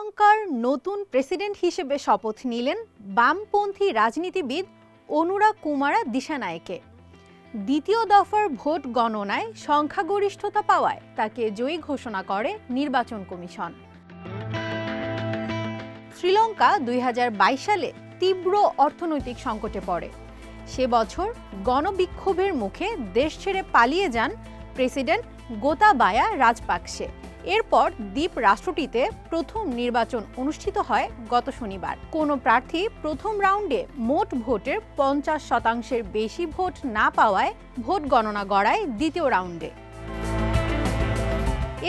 শ্রীলঙ্কার নতুন প্রেসিডেন্ট হিসেবে শপথ নিলেন বামপন্থী রাজনীতিবিদ অনুরা কুমারা দিশানায়কে। দ্বিতীয় দফার ভোট গণনায় সংখ্যাগরিষ্ঠতা পাওয়ায় তাকে জয়ী ঘোষণা করে নির্বাচন কমিশন। শ্রীলঙ্কা দুই হাজার বাইশ সালে তীব্র অর্থনৈতিক সংকটে পড়ে। সে বছর গণবিক্ষোভের মুখে দেশ ছেড়ে পালিয়ে যান প্রেসিডেন্ট গোতাবায়া রাজপাকসে। এরপর দ্বীপ রাষ্ট্রটিতে প্রথম নির্বাচন অনুষ্ঠিত হয় গত শনিবার। কোনো প্রার্থী প্রথম রাউন্ডে মোট ভোটের পঞ্চাশ শতাংশের বেশি ভোট না পাওয়ায় ভোট গণনা গড়ায় দ্বিতীয় রাউন্ডে।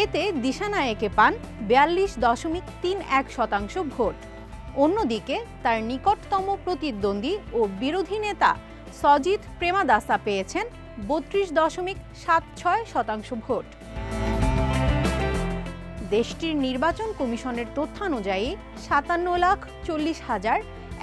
এতে দিশানায়েকে পান বিয়াল্লিশ দশমিক তিন এক শতাংশ ভোট। অন্যদিকে তার নিকটতম প্রতিদ্বন্দ্বী ও বিরোধী নেতা সজিত প্রেমাদাসা পেয়েছেন বত্রিশ দশমিক সাত ছয় শতাংশ ভোট। দেশটির নির্বাচন কমিশনের তথ্যানুযায়ী সাতান্ন লাখ চল্লিশ হাজার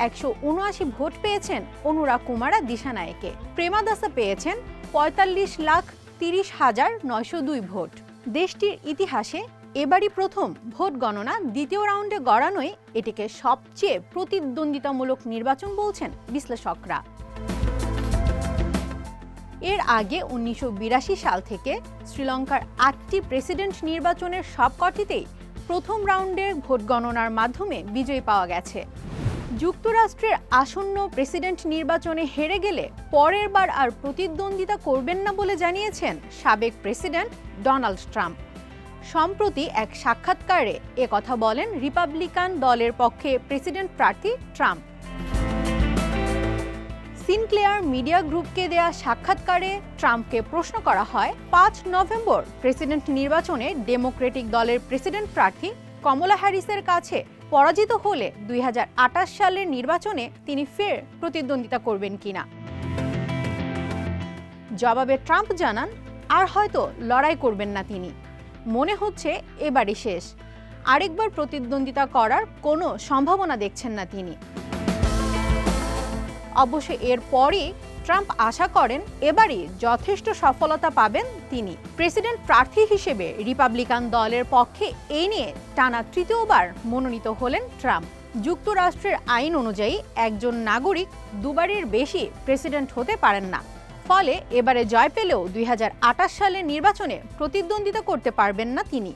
একশো উনআশি ভোট পেয়েছেন অনুরা কুমারা দিশানায়কে প্রেমাদাসা পেয়েছেন পঁয়তাল্লিশ লাখ তিরিশ হাজার নয়শো দুই ভোট। দেশটির ইতিহাসে এবারই প্রথম ভোট গণনা দ্বিতীয় রাউন্ডে গড়ানোয় এটিকে সবচেয়ে প্রতিদ্বন্দ্বিতামূলক নির্বাচন বলছেন বিশ্লেষকরা। এর আগে উনিশশো বিরাশি সাল থেকে শ্রীলঙ্কার আটটি প্রেসিডেন্ট নির্বাচনের সবকটিতেই প্রথম রাউন্ডের ভোট গণনার মাধ্যমে বিজয়ী পাওয়া গেছে। যুক্তরাষ্ট্রের আসন্ন প্রেসিডেন্ট নির্বাচনে হেরে গেলে পরের বার আর প্রতিদ্বন্দ্বিতা করবেন না বলে জানিয়েছেন সাবেক প্রেসিডেন্ট ডোনাল্ড ট্রাম্প। সম্প্রতি এক সাক্ষাৎকারে কথা বলেন রিপাবলিকান দলের পক্ষে প্রেসিডেন্ট প্রার্থী ট্রাম্প। সিনক্লেয়ার মিডিয়া গ্রুপকে দেয়া সাক্ষাৎকারে ট্রাম্পকে প্রশ্ন করা হয়, পাঁচ নভেম্বর প্রেসিডেন্ট নির্বাচনে ডেমোক্রেটিক দলের প্রেসিডেন্ট প্রার্থী কমলা হ্যারিসের কাছে পরাজিত হলে দুই হাজার আঠাশ সালের নির্বাচনে তিনি ফের প্রতিদ্বন্দ্বিতা করবেন কিনা। জবাবে ট্রাম্প জানান, আর হয়তো লড়াই করবেন না তিনি। মনে হচ্ছে এবারই শেষ। আরেকবার প্রতিদ্বন্দ্বিতা করার কোনো সম্ভাবনা দেখছেন না তিনি। অবশ্য এরপরই ট্রাম্প আশা করেন এবারই যথেষ্ট সফলতা পাবেন তিনি। প্রেসিডেন্ট প্রার্থী হিসেবে রিপাবলিকান দলের পক্ষে এই নিয়ে টানা তৃতীয়বার মনোনীত হলেন ট্রাম্প। যুক্তরাষ্ট্রের আইন অনুযায়ী একজন নাগরিক দুবারের বেশি প্রেসিডেন্ট হতে পারেন না। ফলে এবারে জয় পেলেও দুই হাজার আঠাশ সালের নির্বাচনে প্রতিদ্বন্দ্বিতা করতে পারবেন না তিনি।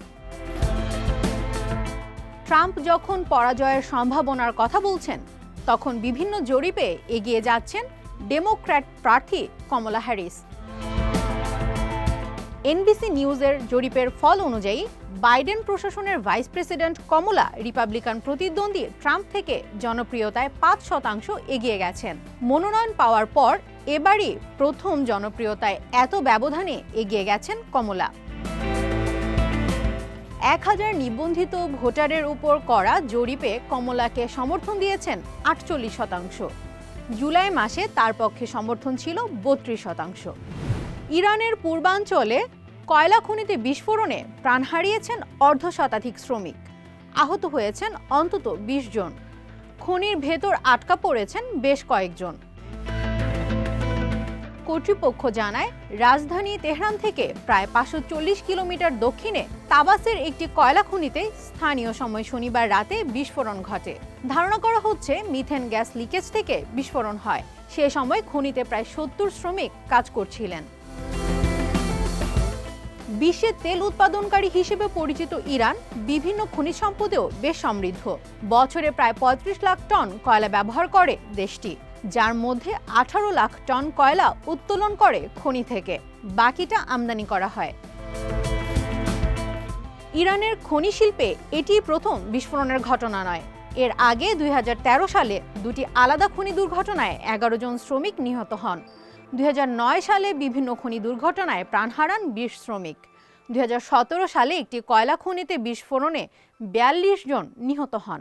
ট্রাম্প যখন পরাজয়ের সম্ভাবনার কথা বলছেন তখন বিভিন্ন জরিপে এগিয়ে যাচ্ছেন ডেমোক্র্যাট প্রার্থী কমলা হ্যারিস। এনবিসি নিউজের জরিপের ফল অনুযায়ী, বাইডেন প্রশাসনের ভাইস প্রেসিডেন্ট কমলা রিপাবলিকান প্রতিদ্বন্দ্বী ট্রাম্প থেকে জনপ্রিয়তায় পাঁচ শতাংশ এগিয়ে গেছেন। মনোনয়ন পাওয়ার পর এবারই প্রথম জনপ্রিয়তায় এত ব্যবধানে এগিয়ে গেছেন কমলা। এক হাজার নিবন্ধিত ভোটারের উপর করা জরিপে কমলাকে সমর্থন দিয়েছেন আটচল্লিশ শতাংশ। জুলাই মাসে তার পক্ষে সমর্থন ছিল বত্রিশ শতাংশ। ইরানের পূর্বাঞ্চলে কয়লা খনিতে বিস্ফোরণে প্রাণ হারিয়েছেন অর্ধ শতাধিক শ্রমিক। আহত হয়েছেন অন্তত ২০ জন। খনির ভেতর আটকা পড়েছেন বেশ কয়েকজন। কর্তৃপক্ষ জানায়, রাজধানী তেহরান থেকে প্রায় পাঁচশো চল্লিশ কিলোমিটার দক্ষিণে তাবাসের একটি কয়লা খনিতে স্থানীয় সময় শনিবার রাতে বিস্ফোরণ ঘটে। ধারণা করা হচ্ছে, মিথেন গ্যাস লিকেজ থেকে বিস্ফোরণ হয়। সে সময় খনিতে প্রায় সত্তর শ্রমিক কাজ করছিলেন। বিশ্বের তেল উৎপাদনকারী হিসেবে পরিচিত ইরান বিভিন্ন খনিজ সম্পদেও বেশ সমৃদ্ধ। বছরে প্রায় পঁয়ত্রিশ লাখ টন কয়লা ব্যবহার করে দেশটি। যার মধ্যে আঠারো লাখ টন কয়লা উত্তোলন করে খনি থেকে। বাকিটা আমদানি করা হয়। ইরানের খনি শিল্পে এটি প্রথম বিস্ফোরণের ঘটনা নয়। এর আগে দুই হাজার তেরো সালে দুটি আলাদা খনি দুর্ঘটনায় এগারো জন শ্রমিক নিহত হন। দুই হাজার নয় সালে বিভিন্ন খনি দুর্ঘটনায় প্রাণ হারান বিশ শ্রমিক। দুই হাজার সতেরো সালে একটি কয়লা খনিতে বিস্ফোরণে বিয়াল্লিশ জন নিহত হন।